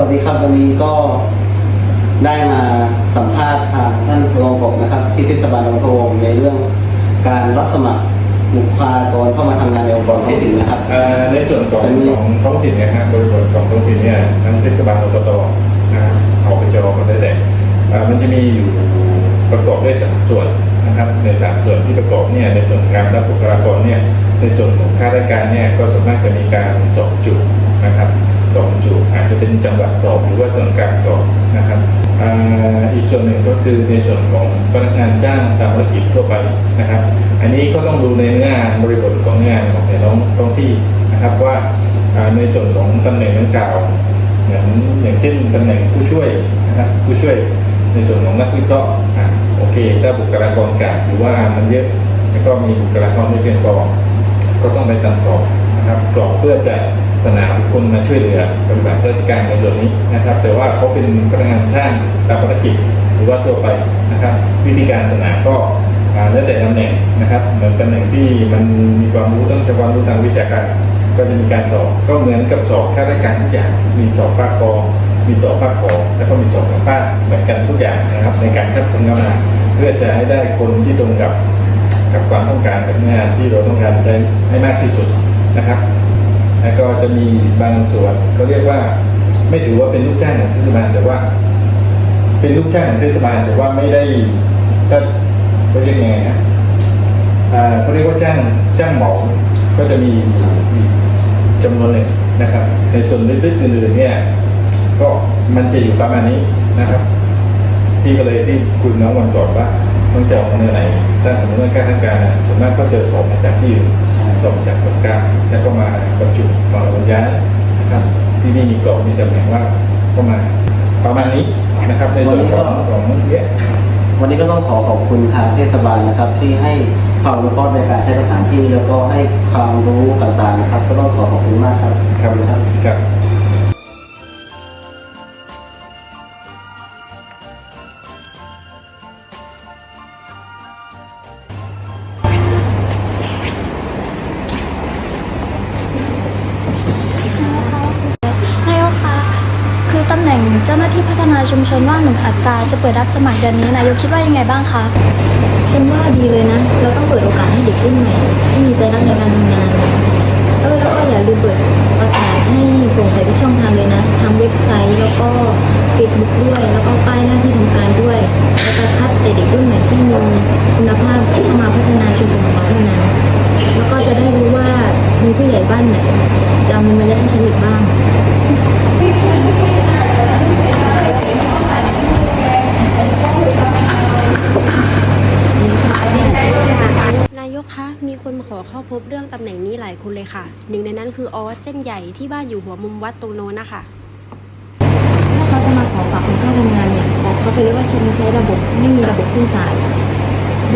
วัสดีครับวันนี้ก็ได้มาสัมภาษณ์ทางท่านรองกบนะครับ ที่เทศบาลบางพงในเรื่องการรับสมัครบุคลากรเข้ามาทำงานในองค์กรท้องถิ่นนะครับในส่วนของของท้องถิ่นเนยฮะบริบทของท้องถิ่นเนี่ยทั้งเทศบาลอบตนะครับอปจก็ได้แหละมันจะมีอยู่ประกอบด้วยสามส่วนนะครับ ในสามส่วนที่ประกอบเนี่ยในส่วนการรับบุคลากรเนี่ยในส่วนของข้าราชการเนี่ยก็ส่วนมากจะมีการสอบจุด นะครับสอบจุดอาจจะเป็นจังหวัดสอบหรือว่าส่วนกลางสอบนะครับอ,อีกส่วนหนึ่งก็คือในส่วนของพนักงานจ้างตามธุรกิจทั่วไปนะครับ อันนี้ก็ต้องดูในงานบริบทของงานของแต่ละท้องที่นะครับว่าในส่วนของตำแหน่งดังกล่าวอย่างอย่างเช่นตำแหน่งผู้ช่วยนะครับผู้ช่วยในส่วนของนักวิเคราะห์อะโอเคถ้าบุคลากรกาดหรือว่ามันเยอะแล้วก็มีบุคลากรไม่เพียงพอก็ต้องไปตามกรอบ นะครับกรอบเพื่อจะสนาบุคคลมาช่วยเหลือปฏิบัติราชการในส่วนนี้นะครับ แต่ว่าเขาเป็นพนักงานช่างตามภารกิจหรือว่าทั่วไปนะครับ วิธีการสนามก็แล้วแต่ตำแหน่งนะครับเหมือนตำแหน่งที่มันมีความรู้ต้องใช้ความรู้ทางวิชาการ ก็จะมีการสอบก็เหมือนกับสอบข้าราชการทุกอย่างมีสอบภาคกอมีสอบภาคขอแล้วก็มีสอบทางภาคเหมือนกันทุกอย่างนะครับ ในการคัดคนเข้ามาเพื่อจะให้ได้คนที่ตรงกับกับความต้องการกับงานที่เราต้องการใช้ให้มากที่สุด นะครับ แล้วก็จะมีบางส่วนเขาเรียกว่า ไม่ถือว่าเป็นลูกจ้างของเทศบาลแต่ว่า เป็นลูกจ้างของเทศบาลแต่ว่าไม่ได้ถ้าเขาเรียกยังไงนะอ่าเขาเรียกว่าจ้างจ้างหมาก็จะมีอีกจำนวนหนึ่งนะครับ ในส่วนลึกๆอื่นๆเนี่ย ก็มันจะอยู่ประมาณนี้นะครับพี่ก็เลยที่คุณน้องวันก่อนว่าต้องจะออกมาเนื้อไหนถ้าสมมติว่าการทำการส่วนมากก็จะสอบมาจากที่อื่น สอบมาจากส่วนกลางแล้วก็มาบรรจุมาบรรยายนะครับที่นี่มีกรอบมีตำแหน่งว่าก็มาประมาณนี้นะครับในส่วนของของเนี้ยวันนี้ก็ต้องขอขอบคุณทางเทศบาลนะครับ ที่ให้ความรู้ข้อในการใช้สถานที่ แล้วก็ให้ความรู้ต่างๆนะครับ ก็ต้องขอขอบคุณมากครับครับครับ ตำแหน่งเจ้าหน้าที่พัฒนาชุมชนว่างหนึ่งอัตราจะเปิดรับสมัครเดือนนี้นายกคิดว่ายังไงบ้างคะฉันว่าดีเลยนะ เราต้องเปิดโอกาสให้เด็กรุ่นใหม่ที่มีใจรักในการทำงานเออแล้วก็อย่าลืมเปิดโอกาสให้โปร่งใสทุกช่องทางเลยนะทั้งเว็บไซต์แล้วก็ เฟซบุ๊กด้วย แล้วก็ป้ายหน้าที่ทำการด้วยแล้วก็คัดแต่เด็กรุ่นใหม่ที่มีคุณภาพเข้ามาพัฒนาชุมชนของเราเท่านั้น แล้วก็จะได้รู้ว่ามีผู้ใหญ่บ้านไหนจะเอาเงินมายัดให้ฉันอีกบ้างนายกคะมีคนมาขอเข้าพบเรื่องตำแหน่งนี้หลายคนเลยค่ะ หนึ่งในนั้นคือออเส้นใหญ่ที่บ้านอยู่หัวมุมวัดตรงโน้นนะคะ อฝากคนเข้าทำงานเนี่ยบอกเขาไปเรียกว่าฉันใช้ระบบไม่มีระบบสิ้นสาย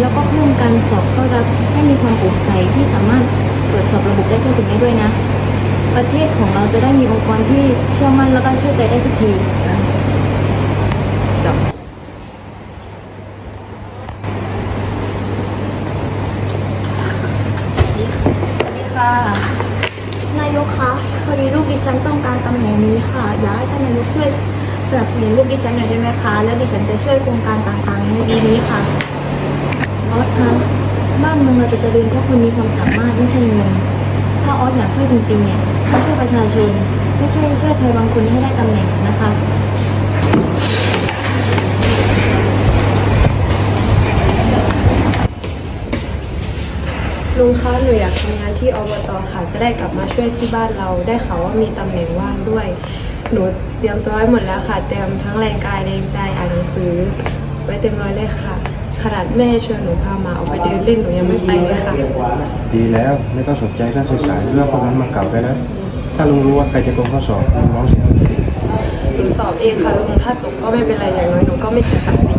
แล้วก็เพิ่มการสอบเข้ารับให้มีความโปร่งใสที่สามารถตรวจสอบระบบได้ทั่วถึงได้ด้วยนะ ประเทศของเราจะได้มีองค์กรที่เชื่อมั่นแล้วก็เชื่อใจได้สักทีนะจบ ค่ะ นายกคะพอดีลูกดิฉันต้องการตำแหน่งนี้ค่ะ อยากให้ท่านนายกช่วย สนับสนุนลูกดิฉันหน่อยได้ไหมคะ แล้วดิฉันจะช่วยโครงการต่างๆ ในปีนี้ค่ะออสคะบ้านเมืองเราจะเจริญเพราะคนมีความสามารถไม่ใช่เงินถ้าออสอยากช่วยจริงๆเนี่ยถ้าช่วยประชาชน ไม่ใช่ช่วยใครบางคนให้ได้ตำแหน่งนะคะลุงคะหนูอยากทำงานที่อบตค่ะ จะได้กลับมาช่วยที่บ้านเราได้ข่าวว่ามีตำแหน่งว่างด้วย หนูเตรียมตัวไว้หมดแล้วค่ะ เตรียมทั้งแรงกายแรงใจอ่านหนังสือ ไว้เต็มร้อยเลยค่ะ ขนาดแม่ชวนหนูพาหมาออกไปเดินเล่นหนูยังไม่ไปเลยค่ะ ดีแล้วไม่ต้องสนใจการศึกษาเรื่องพวกนั้นมาเก่าไปแล้ว ถ้าลุงรู้ว่าใครจะโกงข้อสอบลุงร้องเสียงหนูสอบเองค่ะลุงถ้าตกก็ไม่เป็นไรอย่างน้อยหนูก็ไม่เสียศักดิ์ศรี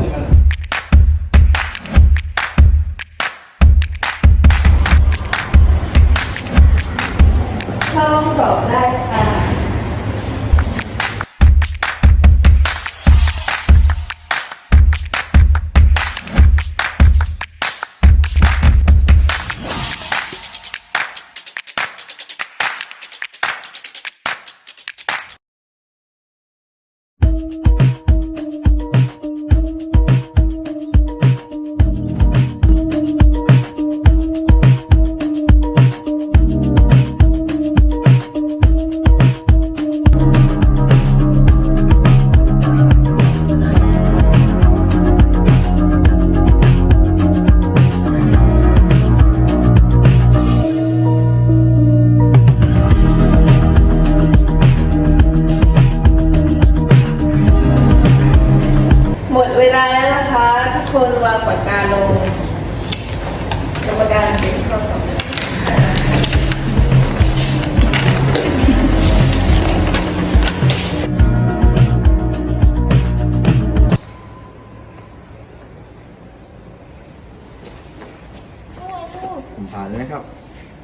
ผมผ่านแล้วนะครับ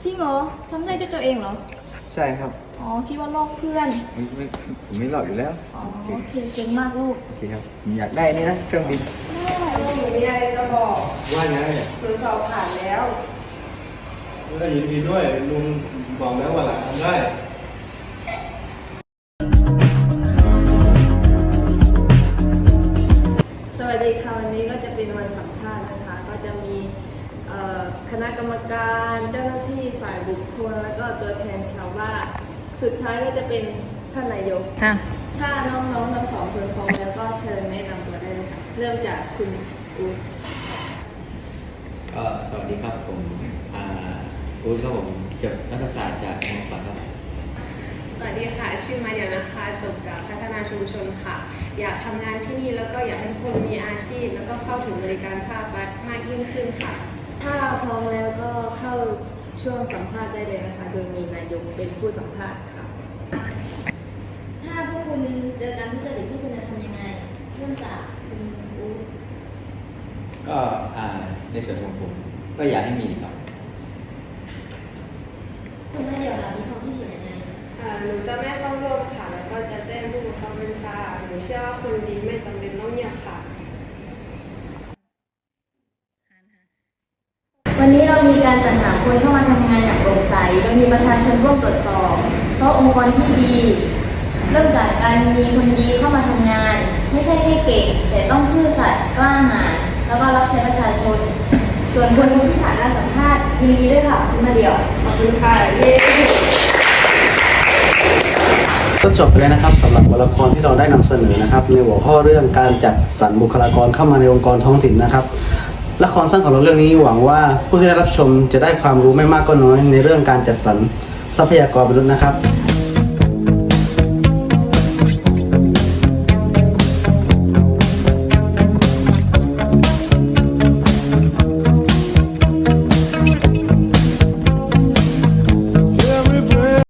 จริงเหรอทำได้ด้วยตัวเองเหรอ ใช่ครับอ๋อ คิดว่าลอกเพื่อน ไม่ไม่ผมไม่หลอกอยู่แล้วอ๋อ โอเค เก่งมากลูก โอเคครับผมอยากได้นี่นะเครื่องบินได้หนูมีอะไรจะบอกว่าไงเนี่ยทดสอบผ่านแล้ว ก็ยินดีด้วยลุงบอกแล้วว่าหลานทำได้ กรรมการเจ้าหน้าที่ฝ่ายบุคคลแล้วก็ตัวแทนชาวบ้านสุดท้ายก็จะเป็นท่านนายก ค่ะ ถ้าน้องๆทั้งสองคนพร้อมแล้วก็เชิญแนะนำตัวได้เลยค่ะเริ่มจากคุณอู๊ดก็สวัสดีครับผมอ่าอู๊ดครับผมจบรัฐศาสตร์จากมขวัญครับ สวัสดีค่ะ ชื่อมาเดียวนะคะจบจากพัฒนาชุมชนค่ะ อยากทำงานที่นี่แล้วก็อยากให้คนมีอาชีพ แล้วก็เข้าถึงบริการภาครัฐมากยิ่งขึ้นค่ะ ถ้าพร้อมแล้วก็เข้าช่วงสัมภาษณ์ได้เลยนะคะ โดยมีนายกเป็นผู้สัมภาษณ์ค่ะ ถ้าพวกคุณเจอการทุจริตพวกคุณจะทำยังไงเริ่มจากคุณอู๊ดก็อ่าในส่วนของผมก็อยากให้มีครับคุณไม่เดียวล่ะมีความคิดเห็นยังไงอ่าหนูจะไม่เข้าร่วมค่ะ แล้วก็จะแจ้งผู้บังคับบัญชาหนูเชื่อว่าคนดีไม่จำเป็นต้องเงียบค่ะ วันนี้เรามีการจัดหา คนเข้ามาทำงานอย่างโปร่งใสโดยมีประชาชนร่วมตรวจสอบ เพราะองค์กรที่ดี เริ่มจากการมีคนดีเข้ามาทำงาน ไม่ใช่แค่เก่ง แต่ต้องซื่อสัตย์กล้าหาญแล้วก็รับใช้ประชาชน ส่วนคนที่ผ่านการสัมภาษณ์ยินดีด้วยค่ะคุณมาเดียวขอบคุณค่ะเย้ก็จบไปแล้วนะครับสำหรับบทละครที่เราได้นำเสนอนะครับ ในหัวข้อเรื่องการจัดสรรบุคลากรเข้ามาในองค์กรท้องถิ่นนะครับ ละครสั้นของเราเรื่องนี้หวังว่าผู้ที่ได้รับชมจะได้ความรู้ไม่มากก็น้อยในเรื่องการจัดสรรทรัพยากรมนุษย์นะครับ